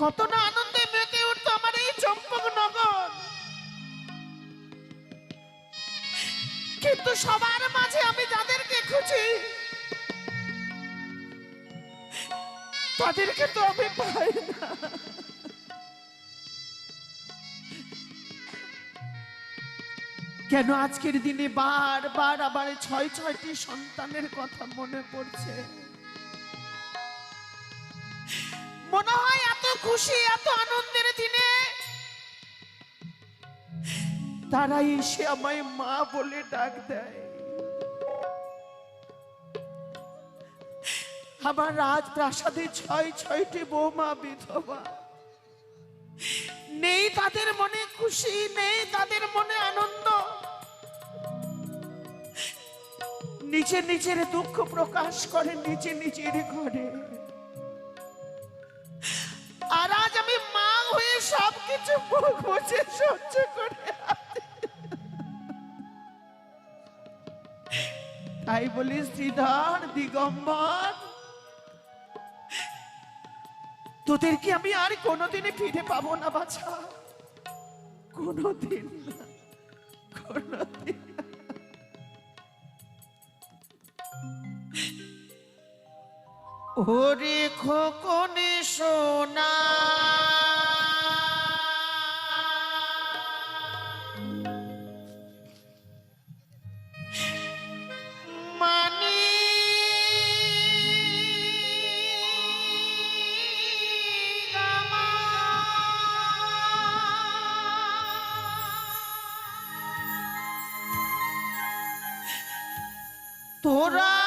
কত না আনন্দে মেতে উঠতো আমার এই চম্পক নগর। কিন্তু সবার মাঝে আমি যাদেরকে খুঁজি, তাদেরকে তো আমি পাই না। কেন আজকের দিনে বারবার আবার ছয় ছয়টি সন্তানের কথা মনে পড়ছে? মনে হয় খুশি, এত আনন্দের দিনে। তারা এসে আমায় মা বলে ডাক দেয়। আমার রাজপ্রাসাদে ছয়, ছয়টি বৌমা বিধবা। নেই তাদের মনে খুশি, নেই তাদের মনে আনন্দ। নিজে নিজের দুঃখ প্রকাশ করে, নিজে নিজের ঘরে। সহ্য করে তাই বলি শ্রীধর দিগম্বর, তোদের কি আমি আর কোনোদিনই ফিরে পাবো না বাছা কোনোদিন কোনোদিন। ওরে খোকনে সোনা Pura!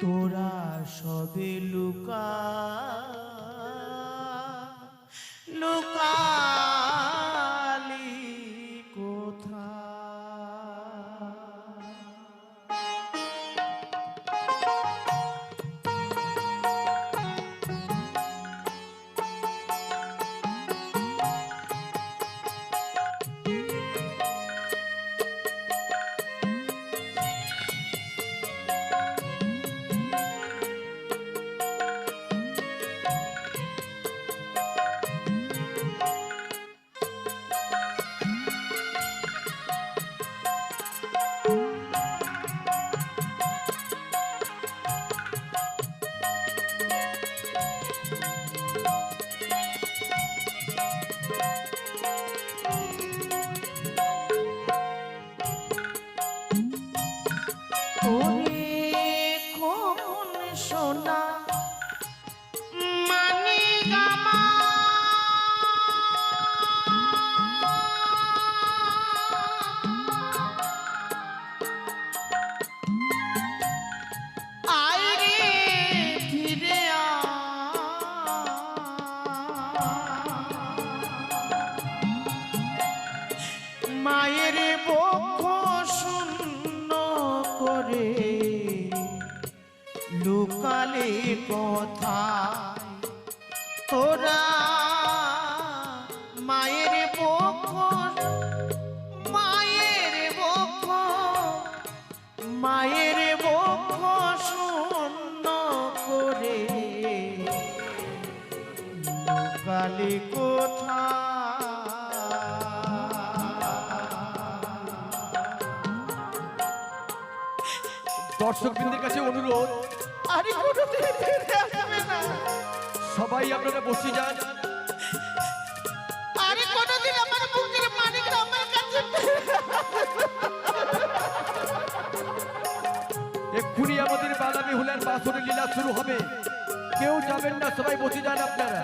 তোরা সবে লুকা লুকালি সোনা লুকালে কথা তোরা মায়ের বক্ষ মায়ের বক্ষ মায়ের বক্ষ শূন্য করে। লুকালে কোথা দর্শক কাছে অনুরোধ সবাই আপনারা বসে যান। আরে কোনদিন আমার বুকের মালিক আমার কাছে এক্ষুনি আমাদের বাদামি হুলার বাসনের লীলা শুরু হবে। কেউ যাবেন না সবাই বসে যান আপনারা।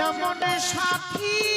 যেমন সাথী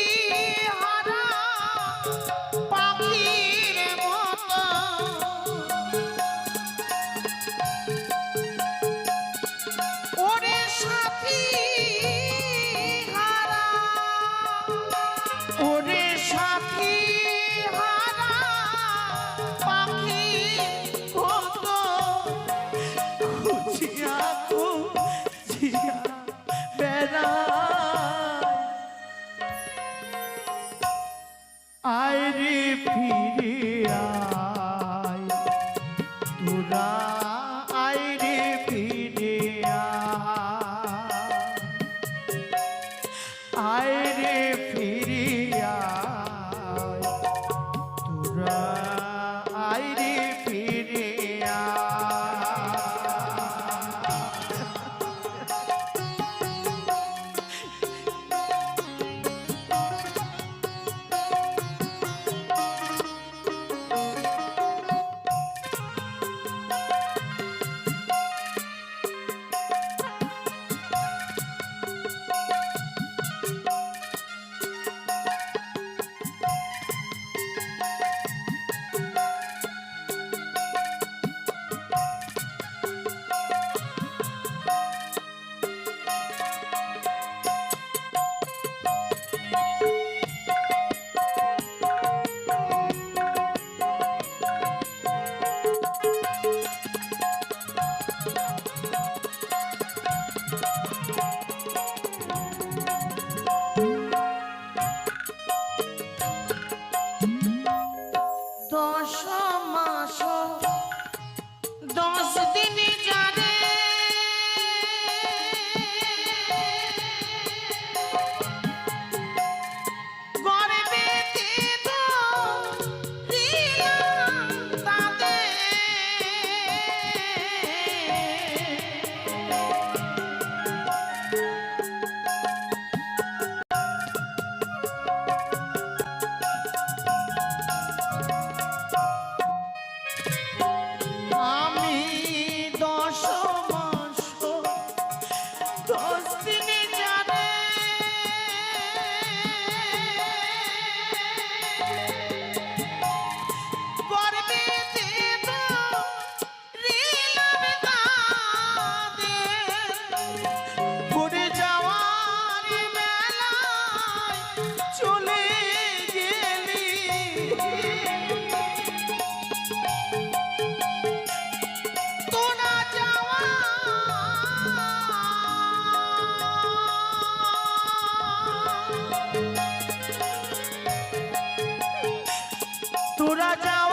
ঘোড়া যাওয়া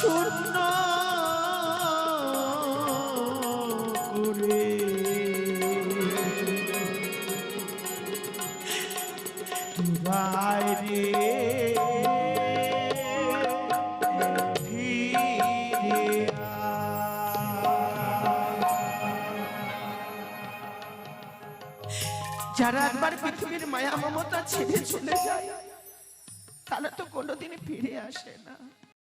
শূন্য করে। বাইরে যারা একবার পৃথিবীর মায়া মমতা ছেড়ে চলে যায়, তারা তো কোনোদিনই ফিরে আসে না।